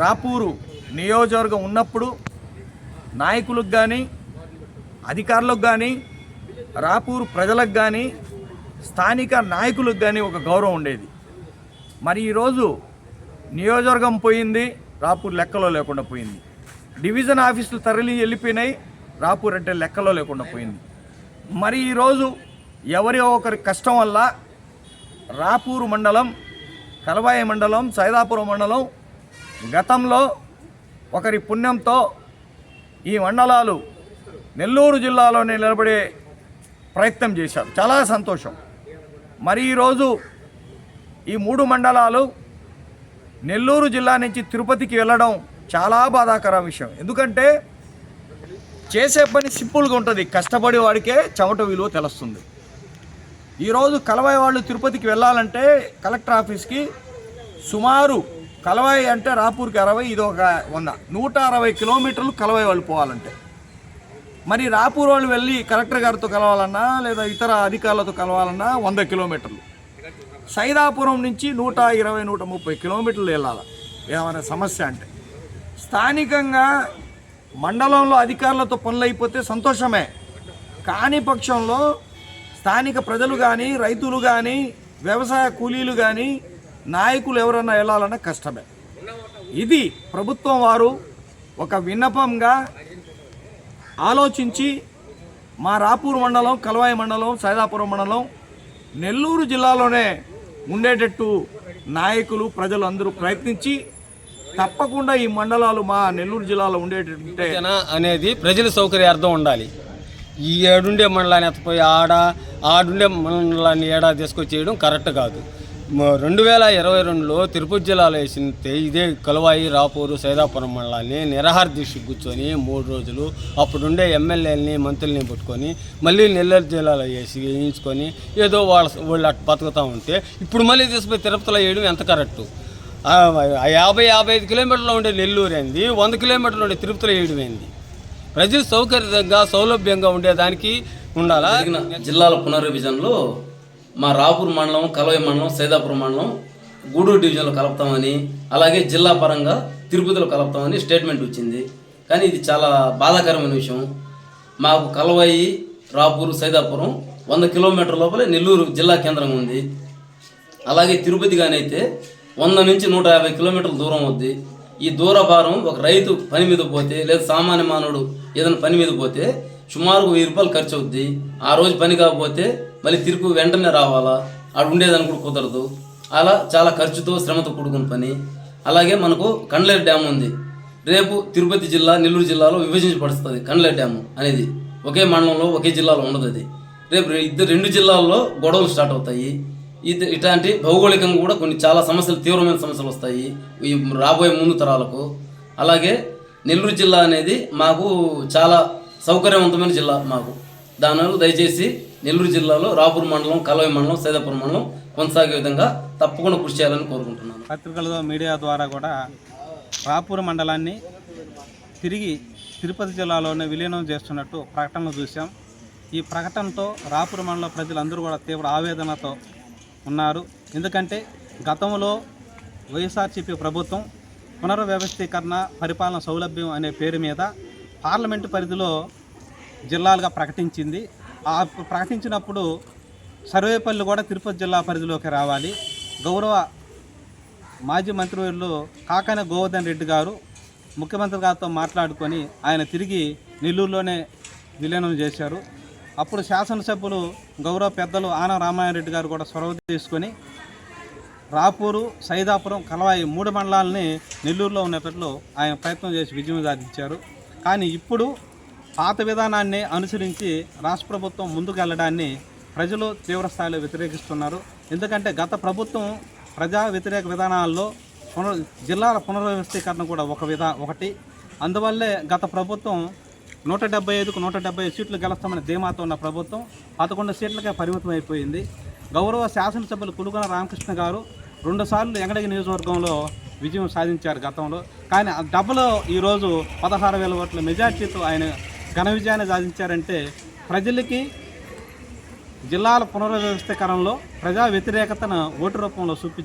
రాపూరు నియోజకవర్గం ఉన్నప్పుడు నాయకులకు కానీ అధికారులకు కానీ రాపూరు ప్రజలకు కానీ స్థానిక నాయకులకు కానీ ఒక గౌరవం ఉండేది. మరి ఈరోజు నియోజకవర్గం పోయింది రాపూర్ లెక్కలో లేకుండా పోయింది. డివిజన్ ఆఫీసులు తరలి వెళ్ళిపోయినాయి రాపూర్ అంటే లెక్కలో లేకుండా పోయింది. మరి ఈరోజు ఎవరి ఒకరి కష్టం వల్ల రాపూరు మండలం కలవాయి మండలం సైదాపురం మండలం గతంలో ఒకరి పుణ్యంతో ఈ మండలాలు నెల్లూరు జిల్లాలోనే నిలబడే ప్రయత్నం చేశారు. చాలా సంతోషం. మరి ఈరోజు ఈ మూడు మండలాలు నెల్లూరు జిల్లా నుంచి తిరుపతికి వెళ్ళడం చాలా బాధాకర విషయం. ఎందుకంటే చేసే పని సింపుల్గా ఉంటుంది. కష్టపడి వాడికే చెమట విలువ తెలుస్తుంది. ఈరోజు కలవాయి వాళ్ళు తిరుపతికి వెళ్ళాలంటే కలెక్టర్ ఆఫీస్కి సుమారు కలవాయి అంటే రాపూర్కి అరవై ఇది ఒక వంద. నూట అరవై కిలోమీటర్లు కలవాయి వాళ్ళు పోవాలంటే. మరి రాపూర్ వాళ్ళు వెళ్ళి కలెక్టర్ గారితో కలవాలన్నా లేదా ఇతర అధికారులతో కలవాలన్నా వంద కిలోమీటర్లు. సైదాపురం నుంచి నూట ఇరవై నూట ముప్పై కిలోమీటర్లు వెళ్ళాలి. ఏమైనా సమస్య అంటే. స్థానికంగా మండలంలో అధికారులతో పనులు అయిపోతే సంతోషమే. కాని పక్షంలో స్థానిక ప్రజలు కానీ రైతులు కానీ వ్యవసాయ కూలీలు కానీ నాయకులు ఎవరన్నా వెళ్ళాలన్నా కష్టమే. ఇది ప్రభుత్వం వారు ఒక విన్నపంగా ఆలోచించి మా రాపూర్ మండలం కలవాయి మండలం సైదాపురం మండలం నెల్లూరు జిల్లాలోనే ఉండేటట్టు నాయకులు ప్రజలు అందరూ ప్రయత్నించి తప్పకుండా ఈ మండలాలు మా నెల్లూరు జిల్లాలో ఉండేటట్టు అనేది ప్రజల సౌకర్యార్థం ఉండాలి. ఈ ఏడుండే మండలాన్ని ఎత్తపోయి ఆడ ఆడుండే మండలాన్ని ఏడా తీసుకొచ్చేయడం కరెక్ట్ కాదు. రెండు వేల ఇరవై రెండులో తిరుపతి జిల్లాలో వేసిన ఇదే కలువాయి రాపూరు సైదాపురం మండలాన్ని నిరహార దీక్ష కూర్చొని మూడు రోజులు అప్పుడుండే ఎమ్మెల్యేలని మంత్రుల్ని పట్టుకొని మళ్ళీ నెల్లూరు జిల్లాలో వేసి వేయించుకొని ఏదో వాళ్ళ వాళ్ళు అటు బతుకుతూ ఉంటే ఇప్పుడు మళ్ళీ తీసుకుపోయి తిరుపతిలో వేయడం ఎంత కరెక్టు? యాభై యాభై ఐదు కిలోమీటర్లు ఉండే నెల్లూరు ఏంది? వంద కిలోమీటర్లు ఉండే తిరుపతిలో వేయడం ఏంది? ప్రజలు సౌకర్యంగా సౌలభ్యంగా ఉండేదానికి ఉండాలా? జిల్లాల పునర్విభజనలో మా రాపూర్ మండలం కలవై మండలం సైదాపురం మండలం గూడూరు డివిజన్లో కలుపుతామని అలాగే జిల్లా పరంగా తిరుపతిలో కలుపుతామని స్టేట్మెంట్ వచ్చింది. కానీ ఇది చాలా బాధాకరమైన విషయం. మాకు కలవాయి రాపూరు సైదాపురం వంద కిలోమీటర్ల లోపలే నెల్లూరు జిల్లా కేంద్రం ఉంది. అలాగే తిరుపతి కానైతే వంద నుంచి నూట యాభై కిలోమీటర్ల దూరం అవుద్ది. ఈ దూర భారం ఒక రైతు పని మీద పోతే లేదా సామాన్య మానవుడు ఏదైనా పని మీద పోతే సుమారు వెయ్యి రూపాయలు ఖర్చు అవుద్ది. ఆ రోజు పని కాకపోతే మళ్ళీ తిరుగు వెంటనే రావాలా? ఆడు ఉండేదానికి కూడా కుదరదు. అలా చాలా ఖర్చుతో శ్రమతో కూడుకున్న పని. అలాగే మనకు కండ్లేరు డ్యామ్ ఉంది. రేపు తిరుపతి జిల్లా నెల్లూరు జిల్లాలో విభజించబడుతుంది కండ్లేరు డ్యామ్ అనేది. ఒకే మండలంలో ఒకే జిల్లాలో ఉండదు అది. రేపు ఇద్దరు రెండు జిల్లాల్లో గొడవలు స్టార్ట్ అవుతాయి. ఇది ఇట్లాంటి భౌగోళికంగా కూడా కొన్ని చాలా సమస్యలు తీవ్రమైన సమస్యలు వస్తాయి ఈ రాబోయే ముందు తరాలకు. అలాగే నెల్లూరు జిల్లా అనేది మాకు చాలా సౌకర్యవంతమైన జిల్లా మాకు. దానివల్ల దయచేసి నెల్లూరు జిల్లాలో రాపూర్ మండలం కలవై మండలం సైదాపురం మండలం కొనసాగే విధంగా తప్పకుండా కృషి చేయాలని కోరుకుంటున్నాను. పత్రికల మీడియా ద్వారా కూడా రాపూర్ మండలాన్ని తిరిగి తిరుపతి జిల్లాలోనే విలీనం చేస్తున్నట్టు ప్రకటనలు చూసాం ఈ ప్రకటనతో రాపూర్ మండల ప్రజలందరూ కూడా తీవ్ర ఆవేదనతో ఉన్నారు. ఎందుకంటే గతంలో వైఎస్ఆర్సీపీ ప్రభుత్వం పునర్వ్యవస్థీకరణ పరిపాలన సౌలభ్యం అనే పేరు మీద పార్లమెంటు పరిధిలో జిల్లాలుగా ప్రకటించింది. ప్రకటించినప్పుడు సర్వేపల్లి కూడా తిరుపతి జిల్లా పరిధిలోకి రావాలి. గౌరవ మాజీ మంత్రివర్యులు కాకాన గోవర్ధన్ రెడ్డి గారు ముఖ్యమంత్రి గారితో మాట్లాడుకొని ఆయన తిరిగి నెల్లూరులోనే విలీనం చేశారు. అప్పుడు శాసనసభ్యులు గౌరవ పెద్దలు ఆన రామాయణరెడ్డి గారు కూడా చొరవ తీసుకొని రాపూరు సైదాపురం కలవాయి మూడు మండలాలని నెల్లూరులో ఉన్నట్లు ఆయన ప్రయత్నం చేసి విజయం సాధించారు. కానీ ఇప్పుడు పాత విధానాన్ని అనుసరించి రాష్ట్ర ప్రభుత్వం ముందుకు వెళ్ళడాన్ని ప్రజలు తీవ్రస్థాయిలో వ్యతిరేకిస్తున్నారు. ఎందుకంటే గత ప్రభుత్వం ప్రజా వ్యతిరేక విధానాల్లో పునర్ జిల్లాల పునర్వ్యవస్థీకరణ కూడా ఒక విధా ఒకటి. అందువల్లే గత ప్రభుత్వం నూట డెబ్బై ఐదుకు నూట డెబ్బై ఐదు సీట్లు గెలుస్తామని ధీమాతో ఉన్న ప్రభుత్వం పదకొండు సీట్లకే పరిమితం అయిపోయింది. గౌరవ శాసనసభ్యులు కులుగొన రామకృష్ణ గారు రెండుసార్లు ఎంగడగి నియోజకవర్గంలో విజయం సాధించారు గతంలో. కానీ ఆ డబ్బులో ఈరోజు పదహారు వేల ఓట్ల మెజార్టీతో ఆయన ఘన విజయాన్ని సాధించారంటే ప్రజలకి జిల్లాల పునర్వ్యవస్థీకరణలో ప్రజా వ్యతిరేకతను ఓటు రూపంలో చూపించారు